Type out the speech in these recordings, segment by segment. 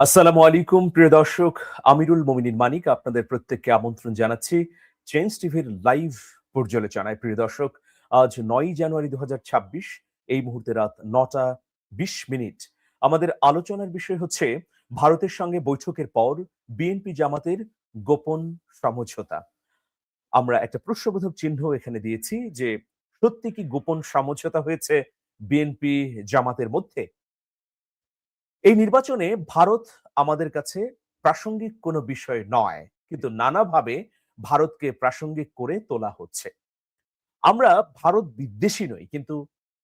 আসসালামু আলাইকুম, প্রিয় দর্শক, আমিরুল মোমিনিন মানিক আপনাদের প্রত্যেককে আমন্ত্রণ জানাচ্ছি চেঞ্জ টিভির লাইভ পর্যালোচনায়। প্রিয় দর্শক, আজ নয় জানুয়ারি দু হাজার ছাব্বিশ, এই মুহূর্তে রাত নটা বিশ মিনিট। আমাদের আলোচনার বিষয় হচ্ছে ভারতের সঙ্গে বৈঠকের পর বিএনপি জামাতের গোপন সমঝোতা। আমরা একটা প্রশ্নবোধক চিহ্ন এখানে দিয়েছি যে সত্যি কি গোপন সমঝোতা হয়েছে বিএনপি জামাতের মধ্যে? এই নির্বাচনে ভারত আমাদের কাছে প্রাসঙ্গিক কোনো বিষয় নয়, কিন্তু নানাভাবে ভারতকে প্রাসঙ্গিক করে তোলা হচ্ছে। আমরা ভারত বিদ্বেষী নই, কিন্তু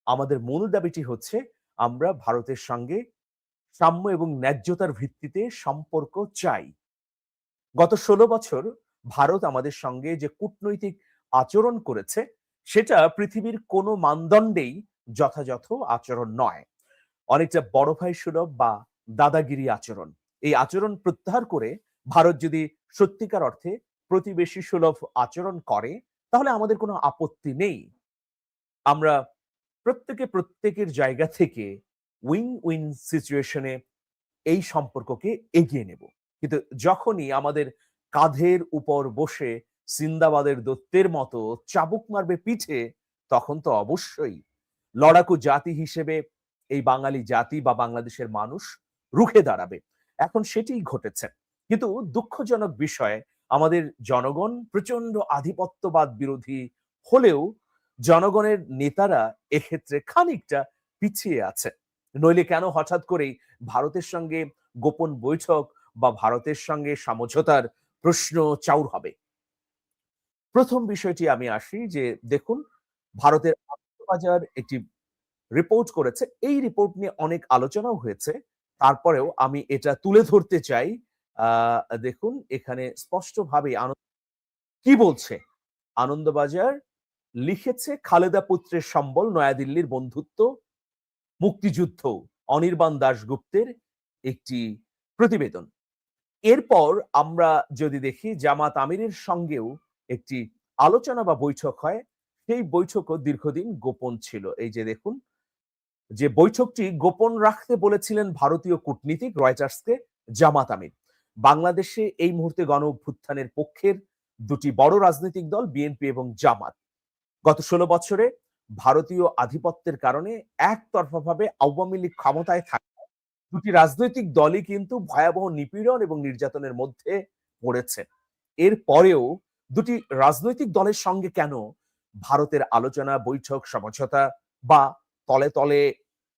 আমাদের মূল দাবিটি হচ্ছে আমরা ভারতের সঙ্গে সাম্য এবং ন্যায্যতার ভিত্তিতে সম্পর্ক চাই। গত ষোলো বছর ভারত আমাদের সঙ্গে যে কূটনৈতিক আচরণ করেছে, সেটা পৃথিবীর কোনো মানদণ্ডেই যথাযথ আচরণ নয়। অনেকটা বড় ভাই সুলভ বা দাদাগিরি আচরণ। এই আচরণ প্রত্যাহার করে ভারত যদি সত্যিকার অর্থে প্রতিবেশী সুলভ আচরণ করে, তাহলে আমাদের কোনো আপত্তি নেই। আমরা প্রত্যেকে প্রত্যেকের জায়গা থেকে উইন উইন সিচুয়েশনে এই সম্পর্ককে এগিয়ে নেব। কিন্তু যখনই আমাদের কাঁধের উপর বসে সিন্দাবাদের দত্তের মতো চাবুক মারবে পিঠে, তখন তো অবশ্যই লড়াকু জাতি হিসেবে এই বাঙালি জাতি বা বাংলাদেশের মানুষ রুখে দাঁড়াবে। এখন সেটিই ঘটেছে। কিন্তু দুঃখজনক বিষয়, আমাদের জনগণ প্রচণ্ড আধিপত্যবাদ বিরোধী হলেও জনগণের নেতারা এক্ষেত্রে খানিকটা পিছিয়ে আছে। নইলে কেন হঠাৎ করেই ভারতের সঙ্গে গোপন বৈঠক বা ভারতের সঙ্গে সমঝোতার প্রশ্ন চাউর হবে? প্রথম বিষয়টি আমি আসি যে, দেখুন, ভারতের বাজার একটি রিপোর্ট করেছে। এই রিপোর্ট নিয়ে অনেক আলোচনাও হয়েছে। তারপরেও আমি এটা তুলে ধরতে চাই। দেখুন, এখানে স্পষ্টভাবে কি বলছে? আনন্দবাজার লিখেছে, খালেদা পুত্রের সম্বল, নয়াদিল্লির বন্ধুত্ব, মুক্তিযুদ্ধ, অনির্বাণ দাশগুপ্তের একটি প্রতিবেদন। এরপর আমরা যদি দেখি, জামাত আমিরের সঙ্গেও একটি আলোচনা বা বৈঠক হয়। সেই বৈঠকও দীর্ঘদিন গোপন ছিল। এই যে দেখুন যে বৈঠকটি গোপন রাখতে বলেছিলেন ভারতীয় কূটনীতিক রয়টার্সকে জামাত আমির। বাংলাদেশে এই মুহূর্তে গণ অভ্যুত্থানের পক্ষের দুটি বড় রাজনৈতিক দল, বিএনপি এবং জামাত। গত ষোলো বছরে ভারতীয় আধিপত্যের কারণে একতরফাভাবে আওয়ামী লীগ ক্ষমতায় থাকে দুটি রাজনৈতিক দলই কিন্তু ভয়াবহ নিপীড়ন এবং নির্যাতনের মধ্যে পড়েছে। এর পরেও দুটি রাজনৈতিক দলের সঙ্গে কেন ভারতের আলোচনা, বৈঠক, সমঝোতা বা তলে তলে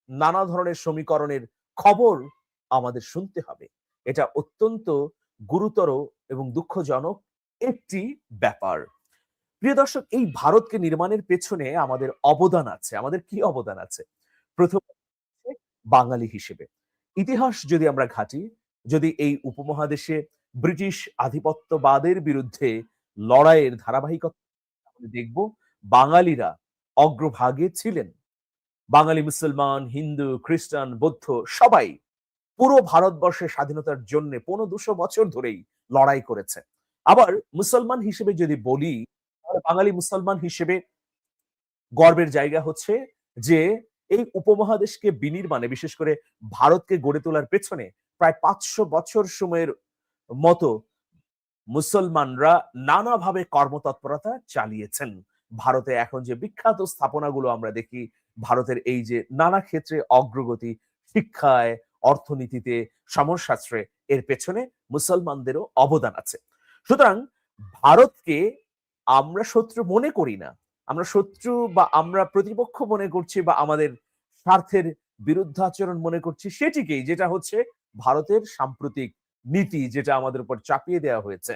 নানা ধরনের সমীকরণের খবর আমাদের শুনতে হবে। এটা অত্যন্ত গুরুতর এবং দুঃখজনক একটি ব্যাপার। প্রিয় দর্শক, এই ভারতকে নির্মাণের পেছনে আমাদের অবদান আছে। আমাদের কি অবদান আছে? প্রথম বাঙালি হিসেবে। ইতিহাস যদি আমরা ঘাঁটি, যদি এই উপমহাদেশে ব্রিটিশ আধিপত্যবাদের বিরুদ্ধে লড়াইয়ের ধারাবাহিকতা দেখব, বাঙালিরা অগ্রভাগে ছিলেন। বাঙালি, মুসলমান, হিন্দু, খ্রিস্টান, বৌদ্ধ সবাই পুরো ভারতবর্ষের স্বাধীনতার জন্য পনেরো দুশো বছর ধরেই লড়াই করেছে। আবার মুসলমান হিসেবে যদি বলি, তাহলে বাঙালি, মুসলমান হিসেবে গর্বের জায়গা হচ্ছে যে এই উপমহাদেশকে বিনির্মাণে, বিশেষ করে ভারতকে গড়ে তোলার পেছনে প্রায় পাঁচশো বছর সময়ের মতো মুসলমানরা নানাভাবে কর্মতৎপরতা চালিয়েছেন। ভারতে এখন যে বিখ্যাত স্থাপনাগুলো আমরা দেখি ভারতের এই যে নানা ক্ষেত্রে অগ্রগতি, শিক্ষায়, অর্থনীতিতে, সমাজশাস্ত্রে, এর পেছনে মুসলমানদেরও অবদান আছে। সুতরাং ভারতকে আমরা শত্রু মনে করি না। আমরা শত্রু বা আমরা প্রতিপক্ষ মনে করছি বা আমাদের স্বার্থের বিরুদ্ধাচরণ মনে করছি সেটিকেই, যেটা হচ্ছে ভারতের সাম্প্রতিক নীতি, যেটা আমাদের উপর চাপিয়ে দেওয়া হয়েছে।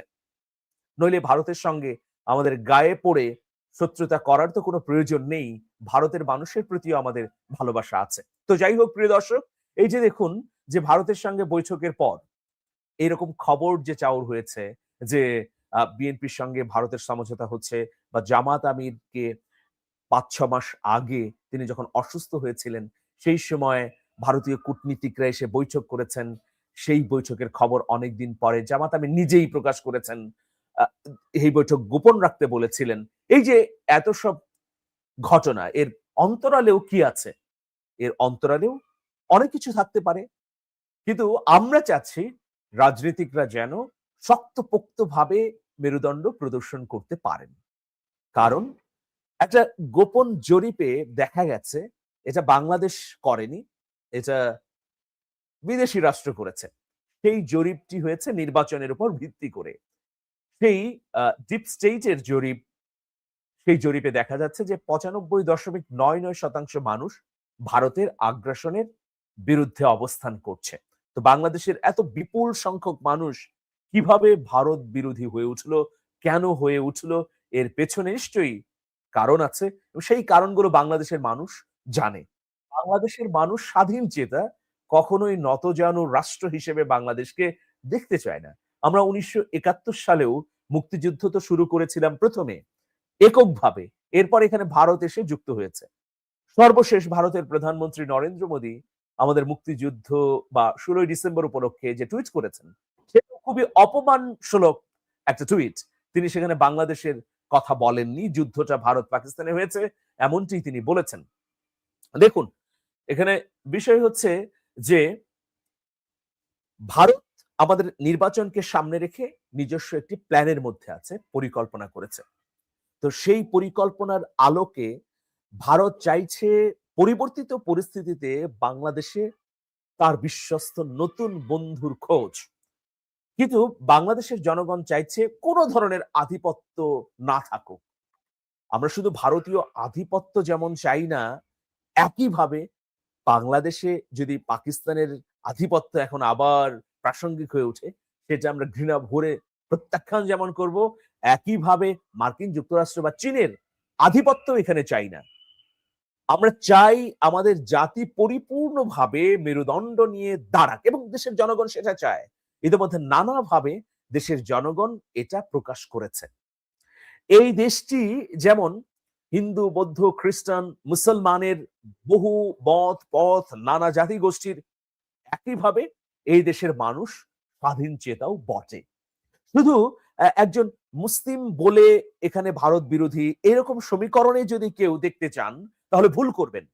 নইলে ভারতের সঙ্গে আমাদের গায়ে পড়ে শত্রুতা করার তো কোনো প্রয়োজন নেই। ভারতের মানুষের প্রতিও আমাদের ভালোবাসা আছে। তো যাই হোক, প্রিয় দর্শক, এই যে দেখুন যে ভারতের সঙ্গে বৈঠকের পর এরকম খবর যে চাউর হয়েছে যে বিএনপির সঙ্গে ভারতের সমঝোতা হচ্ছে বা জামাত আমিরকে পাঁচ, ছ মাস আগে তিনি যখন অসুস্থ হয়েছিলেন, সেই সময় ভারতীয় কূটনীতিকরা এসে বৈঠক করেছেন। সেই বৈঠকের খবর অনেকদিন পরে জামাত আমির নিজেই প্রকাশ করেছেন। এই বৈঠক গোপন রাখতে বলেছিলেন। এই যে এত সব ঘটনা, এর অন্তরালেও কি আছে? এর অন্তরালেও অনেক কিছু থাকতে পারে। কিন্তু আমরা চাচ্ছি রাজনীতিকরা যেন শক্তপোক্ত ভাবে মেরুদণ্ড প্রদর্শন করতে পারেন। কারণ একটা গোপন জরিপে দেখা গেছে, এটা বাংলাদেশ করেনি, এটা বিদেশি রাষ্ট্র করেছে। সেই জরিপটি হয়েছে নির্বাচনের উপর ভিত্তি করে। সেই ডিপ স্টেটের জরিপ, সেই জরিপে দেখা যাচ্ছে যে পঁচানব্বই দশমিক নয় নয় শতাংশ মানুষ ভারতের আগ্রাসনের বিরুদ্ধে অবস্থান করছে। তো বাংলাদেশের এত বিপুল সংখ্যক মানুষ কীভাবে ভারত বিরোধী হয়ে উঠল, কেন হয়ে উঠল, এর পেছনে নিশ্চয়ই কারণ আছে সেই কারণগুলো বাংলাদেশের মানুষ জানে। বাংলাদেশের মানুষ স্বাধীন চেতা কখনোই নতজানু রাষ্ট্র হিসেবে বাংলাদেশকে দেখতে চায় না। আমরা উনিশশো একাত্তর সালেও মুক্তিযুদ্ধ তো শুরু করেছিলাম প্রথমে, এককভাবে। এরপর এখানে ভারত এসে যুক্ত হয়েছে। সর্বশেষ ভারতের প্রধানমন্ত্রী নরেন্দ্র মোদী আমাদের মুক্তিযুদ্ধ বা ষোলোই ডিসেম্বর উপলক্ষে যে টুইট করেছেন সেটা খুবই অপমানসূলক একটা টুইট। তিনি সেখানে বাংলাদেশের কথা বলেননি, যুদ্ধটা ভারত পাকিস্তানে হয়েছে, এমনটি তিনি বলেছেন। দেখুন, এখানে বিষয় হচ্ছে যে, ভারত আমাদের নির্বাচনকে সামনে রেখে নিজস্ব একটি প্ল্যানের মধ্যে আছে, পরিকল্পনা করেছে। তো সেই পরিকল্পনার আলোকে ভারত চাইছে পরিবর্তিত পরিস্থিতিতে বাংলাদেশে তার বিশ্বস্ত নতুন বন্ধুর খোঁজ। কিন্তু বাংলাদেশের জনগণ চাইছে কোনো ধরনের আধিপত্য না থাকুক। আমরা শুধু ভারতীয় আধিপত্য যেমন চাই না, একইভাবে বাংলাদেশে যদি পাকিস্তানের আধিপত্য এখন আবার প্রাসঙ্গিক হয়ে ওঠে। সেটা আমরা ঘৃণা ভরে প্রত্যাখ্যান যেমন করব, একইভাবে মার্কিন যুক্তরাষ্ট্র বা চীনের আধিপত্য এখানে চাই না। আমরা চাই আমাদের জাতি পরিপূর্ণভাবে মেরুদণ্ড নিয়ে দাঁড়াক এবং দেশের জনগণ সেটা চায়। ইতিমধ্যে নানাভাবে দেশের জনগণ এটা প্রকাশ করেছে। এই দেশটি যেমন হিন্দু, বৌদ্ধ, খ্রিস্টান, মুসলমানের বহু মত, পথ, নানা জাতি গোষ্ঠীর একইভাবে এই দেশের মানুষ স্বাধীন চেতাও বটে। শুধু একজন মুসলিম বলে এখানে ভারত বিরোধী এরকম সমীকরণে যদি কেউ দেখতে চান, তাহলে ভুল করবেন।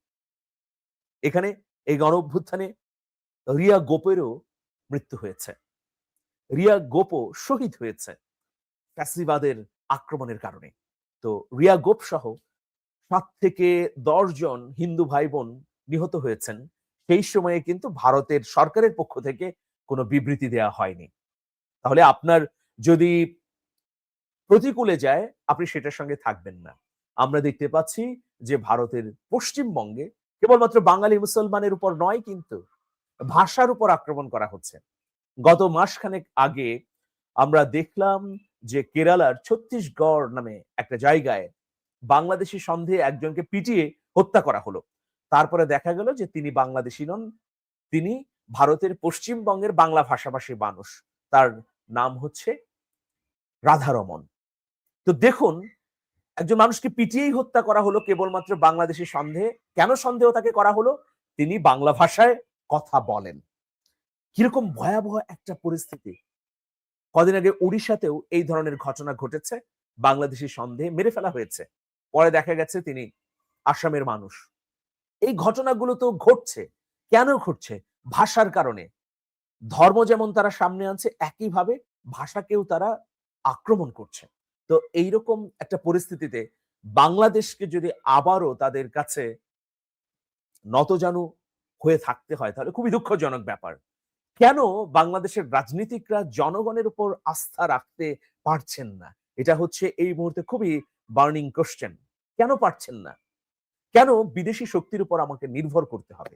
এখানে এই গণ অভ্যুত্থানে রিয়া গোপেরও মৃত্যু হয়েছে। রিয়া গোপও শহীদ হয়েছে ফ্যাসিবাদের আক্রমণের কারণে। তো রিয়া গোপ সহ সাত থেকে দশ জন হিন্দু ভাই বোন নিহত হয়েছেন। সেই সময়ে কিন্তু ভারতের সরকারের পক্ষ থেকে কোনো বিবৃতি দেওয়া হয়নি। তাহলে আপনার যদি প্রতিকূলে যায়, আপনি সেটার সঙ্গে থাকবেন না। আমরা দেখতে পাচ্ছি যে ভারতের পশ্চিমবঙ্গে কেবলমাত্র বাঙালি মুসলমানের উপর নয় কিন্তু ভাষার উপর আক্রমণ করা হচ্ছে। গত মাসখানেক আগে আমরা দেখলাম যে কেরালার ছত্তিশগড় নামে একটা জায়গায় বাংলাদেশি সন্দেহে একজনকে পিটিয়ে হত্যা করা হলো। তারপরে দেখা গেল যে তিনি বাংলাদেশি নন, তিনি ভারতের পশ্চিমবঙ্গের বাংলা ভাষাভাষী মানুষ। তার নাম হচ্ছে রাধারমন। তো দেখুন, একজন মানুষকে পিটিয়েই হত্যা করা হলো কেবলমাত্র বাংলাদেশি সন্দেহে। কেন সন্দেহ তাকে করা হলো? তিনি বাংলা ভাষায় কথা বলেন। কীরকম ভয়াবহ একটা পরিস্থিতি। কদিন আগে উড়িষ্যাতেও এই ধরনের ঘটনা ঘটেছে। বাংলাদেশি সন্দেহে মেরে ফেলা হয়েছে। পরে দেখা গেছে তিনি আসামের মানুষ। এই ঘটনাগুলো তো ঘটছে। কেন ঘটছে? ভাষার কারণে। ধর্ম যেমন তারা সামনে আনছে, একইভাবে ভাষাকেও তারা আক্রমণ করছে। তো এইরকম একটা পরিস্থিতিতে বাংলাদেশকে যদি আবারও তাদের কাছে নতজানু হয়ে থাকতে হয়, তাহলে খুবই দুঃখজনক ব্যাপার। কেন বাংলাদেশের রাজনীতিকরা জনগণের উপর আস্থা রাখতে পারছেন না? এটা হচ্ছে এই মুহূর্তে খুবই বার্নিং কোশ্চেন। কেন পারছেন না? কেন বিদেশি শক্তির উপর আমাকে নির্ভর করতে হবে?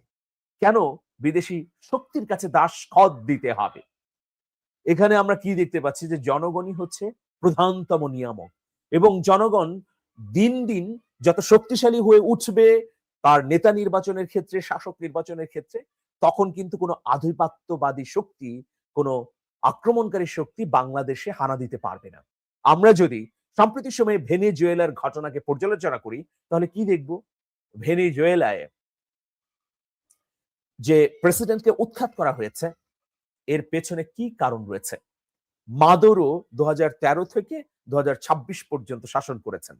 কেন বিদেশি শক্তির কাছে দাস খদ দিতে হবে? এখানে আমরা কি দেখতে পাচ্ছি যে জনগণই হচ্ছে প্রধানতম নিয়ামক এবং জনগণ দিন দিন যত শক্তিশালী হয়ে উঠবে তার নেতা নির্বাচনের ক্ষেত্রে, শাসক নির্বাচনের ক্ষেত্রে, তখন কিন্তু কোনো আধিপত্যবাদী শক্তি, কোনো আক্রমণকারী শক্তি বাংলাদেশে হানা দিতে পারবে না। আমরা যদি সাম্প্রতিক সময়ে ভেনেজুয়েলার ঘটনাকে পর্যালোচনা করি, তাহলে কি দেখব? ভেনেজুয়েলায় যে প্রেসিডেন্টকে উৎখাত করা হয়েছে, এর পেছনে কি কারণ রয়েছে? মাদুরো দু থেকে দু পর্যন্ত শাসন করেছেন।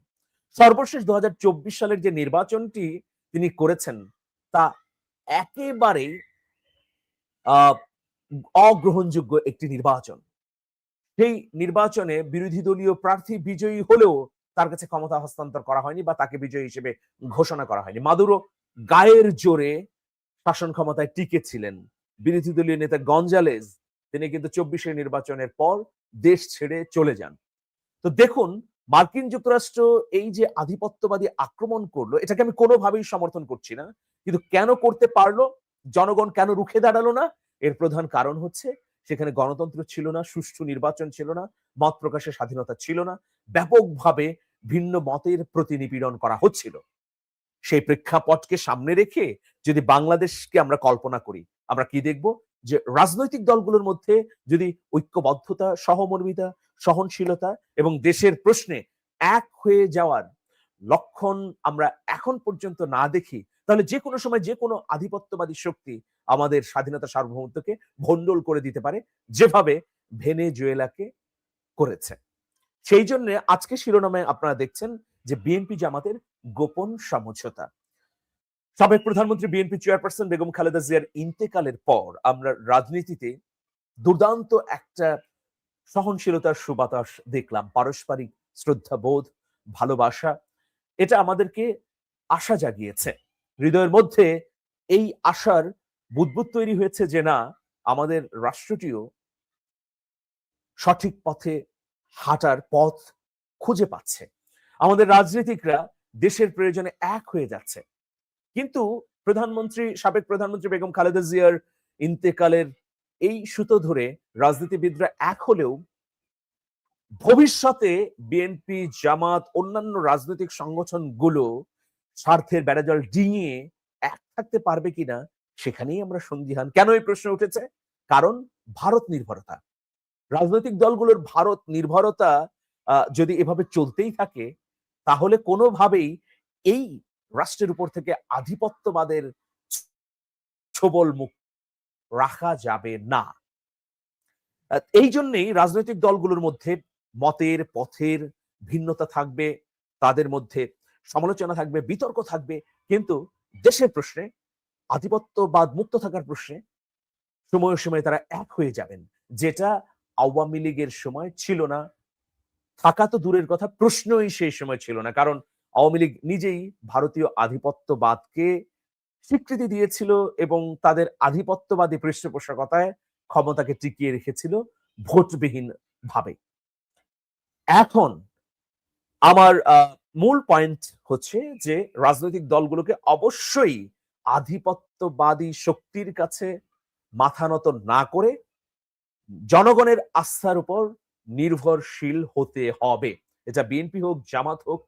সর্বশেষ দু হাজার চব্বিশ সালের যে নির্বাচনটি তিনি করেছেন, তা একেবারে অগ্রহণযোগ্য একটি নির্বাচন। সেই নির্বাচনে বিরোধী দলীয় প্রার্থী বিজয়ী হলেও তার কাছে ক্ষমতা হস্তান্তর করা হয়নি বা তাকে বিজয়ী হিসেবে ঘোষণা করা হয়নি। মাদুরো গায়ের জোরে শাসন ক্ষমতায় টিকে ছিলেন বিরোধী দলীয় নেতা গঞ্জালেজ, তিনি কিন্তু চব্বিশের নির্বাচনের পর দেশ ছেড়ে চলে যান। তো দেখুন, মার্কিন যুক্তরাষ্ট্র এই যে আধিপত্যবাদী আক্রমণ করল, এটাকে আমি কোনোভাবেই সমর্থন করছি না। কিন্তু কেন করতে পারল? জনগণ কেন রুখে দাঁড়াল না? এর প্রধান কারণ হচ্ছে, সেখানে গণতন্ত্র ছিল না, সুষ্ঠু নির্বাচন ছিল না, মত প্রকাশের স্বাধীনতা ছিল না। ব্যাপকভাবে ভিন্ন মতের প্রতি নিপীড়ন করা হচ্ছিল। সেই প্রেক্ষাপটকে সামনে রেখে যদি বাংলাদেশকে আমরা কল্পনা করি, আমরা কি দেখব? যে রাজনৈতিক দলগুলোর মধ্যে যদি ঐক্যবদ্ধতা, সহমর্মিতা, সহনশীলতা এবং দেশের প্রশ্নে এক হয়ে যাওয়ার লক্ষণ আমরা এখন পর্যন্ত না দেখি, তাহলে যে কোনো সময় যে কোনো আধিপত্যবাদী শক্তি আমাদের স্বাধীনতা সার্বভৌমত্বকে ভণ্ডল করে দিতে পারে, যেভাবে ভেনেজুয়েলাকে করেছে। সেই জন্য আজকে শিরোনামে আপনারা দেখছেন যে বিএনপি জামাতের গোপন সমঝোতা। সাবেক প্রধানমন্ত্রী বিএনপি চেয়ারপারসন বেগম খালেদা জিয়ার ইন্তেকালের পর আমরা রাজনীতিতে দুর্দান্ত একটা সহনশীলতার সুবাতাস দেখলাম, পারস্পরিক শ্রদ্ধাবোধ, ভালোবাসা। এটা আমাদেরকে আশা জাগিয়েছে। হৃদয়ের মধ্যে এই আশার বুদবুদ তৈরি হয়েছে যে না, আমাদের রাষ্ট্রটিও সঠিক পথে হাঁটার পথ খুঁজে পাচ্ছে। আমাদের রাজনীতিকরা দেশের প্রয়োজনে এক হয়ে যাচ্ছে। কিন্তু প্রধানমন্ত্রী, সাবেক প্রধানমন্ত্রী বেগম খালেদা জিয়ার ইন্তেকালের এই সুতো ধরে রাজনীতিবিদরা এক হলেও ভবিষ্যতে বিএনপি, জামাত, অন্যান্য রাজনৈতিক সংগঠনগুলো স্বার্থের বেড়াজল ডিঙিয়ে এক থাকতে পারবে কিনা, সেখানেই আমরা সন্দিহান। কেন এই প্রশ্ন উঠেছে? কারণ ভারত নির্ভরতা। রাজনৈতিক দলগুলোর ভারত নির্ভরতা যদি এভাবে চলতেই থাকে, তাহলে কোনোভাবেই এই রাষ্ট্রের উপর থেকে আধিপত্যবাদের ছবল মুখ রাখা যাবে না। এই জন্যেই রাজনৈতিক দলগুলোর মধ্যে মতের, পথের ভিন্নতা থাকবে, তাদের মধ্যে সমালোচনা থাকবে, বিতর্ক থাকবে, কিন্তু দেশের প্রশ্নে, আধিপত্যবাদ মুক্ত থাকার প্রশ্নে সময়ে সময়ে তারা এক হয়ে যাবেন, যেটা আওয়ামী লীগের সময় ছিল না। থাকা তো দূরের কথা, প্রশ্নই সেই সময় ছিল না। কারণ আওয়ামী লীগ নিজেই ভারতীয় আধিপত্যবাদকে স্বীকৃতি দিয়েছিল এবং তাদের আধিপত্যবাদী পৃষ্ঠপোষকতায় ক্ষমতাকে টিকিয়ে রেখেছিল ভোটবিহীন ভাবে এখন আমার মূল পয়েন্ট হচ্ছে যে রাজনৈতিক দলগুলোকে অবশ্যই আধিপত্যবাদী শক্তির কাছে মাথা নত না করে জনগণের আস্থার উপর নির্ভরশীল হতে হবে। এটা বিএনপি হোক, জামাত হোক,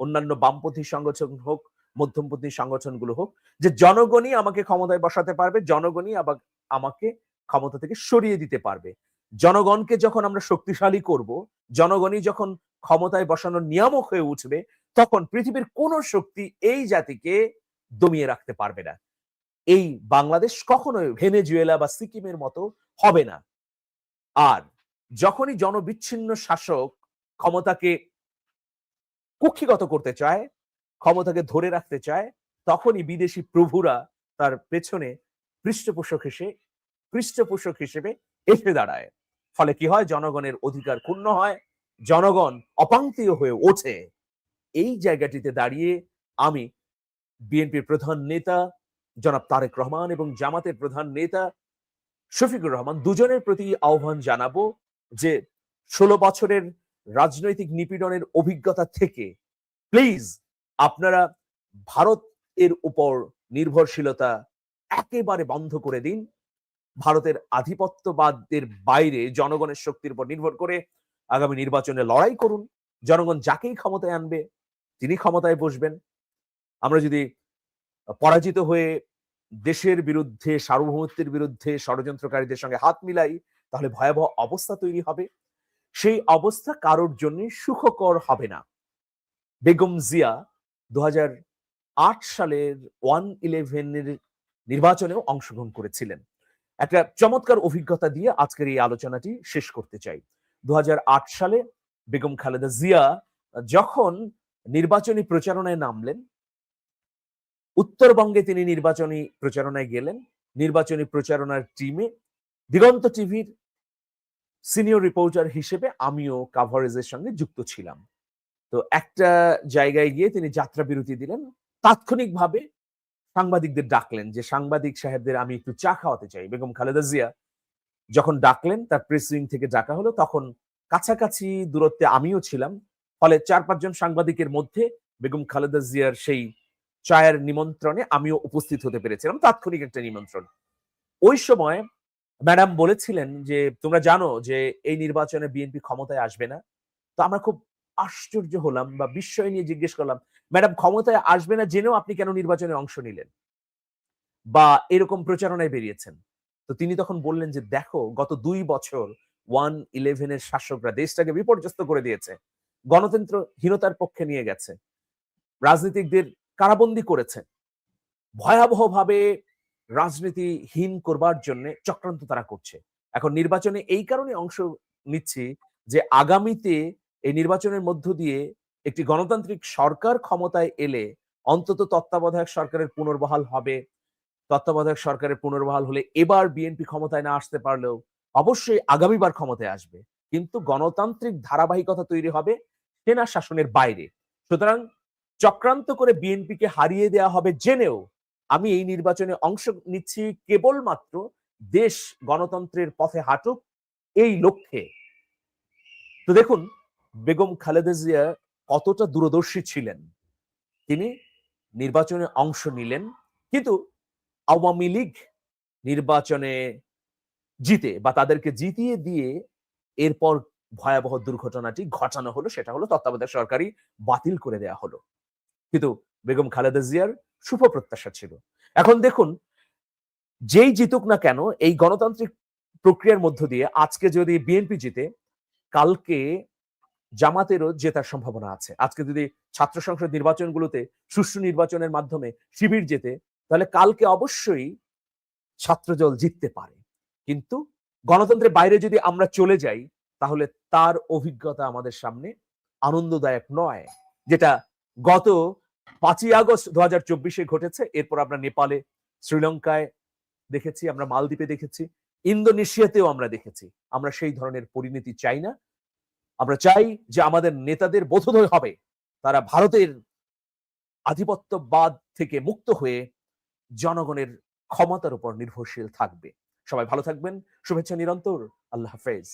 অন্যান্য বামপন্থী সংগঠন হোক, মধ্যমপন্থী সংগঠনগুলো হোক, যে জনগণই আমাকে ক্ষমতায় বসাতে পারবে, জনগণই আবার আমাকে ক্ষমতা থেকে সরিয়ে দিতে পারবে। জনগণকে যখন আমরা শক্তিশালী করব, জনগণই যখন ক্ষমতায় বসানোর নিয়ামক হয়ে উঠবে, তখন পৃথিবীর কোন শক্তি এই জাতিকে দমিয়ে রাখতে পারবে না। এই বাংলাদেশ কখনোই ভেনেজুয়েলা বা সিকিমের মতো হবে না। আর যখনই জনবিচ্ছিন্ন শাসক ক্ষমতাকে কুক্ষিগত করতে চায়, ক্ষমতাকে ধরে রাখতে চায়, তখনই বিদেশি প্রভুরা তার পেছনে পৃষ্ঠপোষক হিসেবে পৃষ্ঠপোষক হিসেবে এসে দাঁড়ায়। ফলে কি হয়? জনগণের অধিকার ক্ষুণ্ণ হয়, জনগণ অপাঙ্ক্তীয় হয়ে ওঠে। এই জায়গাটিতে দাঁড়িয়ে আমি বিএনপির প্রধান নেতা জনাব তারেক রহমান এবং জামাতের প্রধান নেতা শফিকুর রহমান দুজনের প্রতি আহ্বান জানাব যে ষোলো বছরের রাজনৈতিক নিপীড়নের অভিজ্ঞতা থেকে প্লিজ আপনারা ভারত এর উপর নির্ভরশীলতা একেবারে বন্ধ করে দিন। ভারতের আধিপত্যবাদের বাইরে জনগণের শক্তির উপর নির্ভর করে আগামী নির্বাচনে লড়াই করুন। জনগণ যাকেই ক্ষমতায় আনবে, তিনি ক্ষমতায় বসবেন। আমরা যদি পরাজিত হয়ে দেশের বিরুদ্ধে, সার্বভৌমত্বের বিরুদ্ধে ষড়যন্ত্রকারীদের সঙ্গে হাত মিলাই তাহলে ভয়াবহ অবস্থা তৈরি হবে। সেই অবস্থা কারোর জন্য সুখকর হবে না। বেগম জিয়া দু সালের ওয়ান ইলেভেনের নির্বাচনেও অংশগ্রহণ করেছিলেন। একটা চমৎকার অভিজ্ঞতা দিয়ে আজকের এই আলোচনাটি শেষ করতে চাই। দু হাজার আট সালে বেগম খালেদা জিয়া যখন নির্বাচনী প্রচারণায় নামলেন উত্তরবঙ্গে তিনি নির্বাচনী প্রচারণায় গেলেন। নির্বাচনী প্রচারণার টিমে দিগন্ত টিভির সিনিয়র রিপোর্টার হিসেবে আমিও কাভারেজের সঙ্গে যুক্ত ছিলাম। তো একটা জায়গায় গিয়ে তিনি যাত্রা বিরতি দিলেন। তাৎক্ষণিকভাবে সাংবাদিকদের ডাকলেন যে, সাংবাদিক সাহেবদের আমি একটু চা খাওয়াতে চাই। বেগম খালেদা জিয়া যখন ডাকলেন, তার প্রেস উইং থেকে ডাকা হলো, তখন কাছাকাছি দূরত্বে আমিও ছিলাম। ফলে চার পাঁচজন সাংবাদিকের মধ্যে বেগম খালেদা জিয়ার সেই চায়ের নিমন্ত্রণে আমিও উপস্থিত হতে পেরেছিলাম, তাৎক্ষণিক একটা নিমন্ত্রণ। ওই সময় ম্যাডাম বলেছিলেন যে, তোমরা জানো যে, এই নির্বাচনে বিএনপি ক্ষমতায় আসবে না? তো আমরা খুব আশ্চর্য হলাম বা বিস্ময় নিয়ে জিজ্ঞেস করলাম, ম্যাডাম, ক্ষমতায় আসবে না জেনেও আপনি কেন নির্বাচনে অংশ নিলেন? বা এরকম প্রচারণায় বেরিয়েছেন। তো তিনি তখন বললেন যে, দেখো, গত দুই বছর ওয়ান ইলেভেনের শাসকরা দেশটাকে বিপর্যস্ত করে দিয়েছে। গণতন্ত্রহীনতার পক্ষে নিয়ে গেছে। রাজনীতিকদের কারাবন্দী করেছে। ভয়াবহভাবে রাজনীতিহীন করবার জন্য চক্রান্ত তারা করছে। এখন নির্বাচনে এই কারণে অংশ নিচ্ছি যে আগামীতে এই নির্বাচনের মধ্য দিয়ে একটি গণতান্ত্রিক সরকার ক্ষমতায় এলে অন্তত তত্ত্বাবধায়ক সরকারের পুনর্বহাল হবে। তত্ত্বাবধায়ক সরকারের পুনর্বহাল হলে এবার বিএনপি ক্ষমতায় না আসতে পারলেও অবশ্যই আগামীবার ক্ষমতায় আসবে। কিন্তু গণতান্ত্রিক ধারাবাহিকতা তৈরি হবে সেনা শাসনের বাইরে। সুতরাং চক্রান্ত করে বিএনপিকে হারিয়ে দেওয়া হবে জেনেও আমি এই নির্বাচনে অংশ নিচ্ছি কেবলমাত্র দেশ গণতন্ত্রের পথে হাঁটুক এই লক্ষ্যে। তো দেখুন, বেগম খালেদা জিয়া কতটা দূরদর্শী ছিলেন। তিনি নির্বাচনে অংশ নিলেন, কিন্তু আওয়ামী লীগ নির্বাচনে জিতে বা তাদেরকে জিতিয়ে দিয়ে এরপর ভয়াবহ দুর্ঘটনাটি ঘটানো হলো, সেটা হলো তত্ত্বাবধায়ক সরকারি বাতিল করে দেয়া হলো। কিন্তু বেগম খালেদা জিয়ার শুভ প্রত্যাশা ছিল। এখন দেখুন, যেই জিতুক না কেন, এই গণতান্ত্রিক প্রক্রিয়ার মধ্য দিয়ে আজকে যদি বিএনপি জিতে, কালকে জামাতেরও জেতার সম্ভাবনা আছে। আজকে যদি ছাত্র সংসদ নির্বাচনগুলোতে সুষ্ঠু নির্বাচনের মাধ্যমে শিবির জেতে, তাহলে কালকে অবশ্যই ছাত্রদল জিততে পারে। কিন্তু গণতন্ত্রের বাইরে যদি আমরা চলে যাই, তাহলে তার অভিজ্ঞতা আমাদের সামনে আনন্দদায়ক নয়, যেটা গত পাঁচই আগস্ট দু হাজার চব্বিশে ঘটেছে। এরপর আমরা নেপালে, শ্রীলঙ্কায় দেখেছি, আমরা মালদ্বীপে দেখেছি, ইন্দোনেশিয়াতেও আমরা দেখেছি। আমরা সেই ধরনের পরিণতি চাই না। আমরা চাই যে আমাদের নেতাদের বোধোদয় হবে। তারা ভারতের আধিপত্যবাদ থেকে মুক্ত হয়ে জনগণের ক্ষমতার উপর নির্ভরশীল থাকবে। সবাই ভালো থাকবেন। শুভেচ্ছা নিরন্তর। আল্লাহ হাফেজ।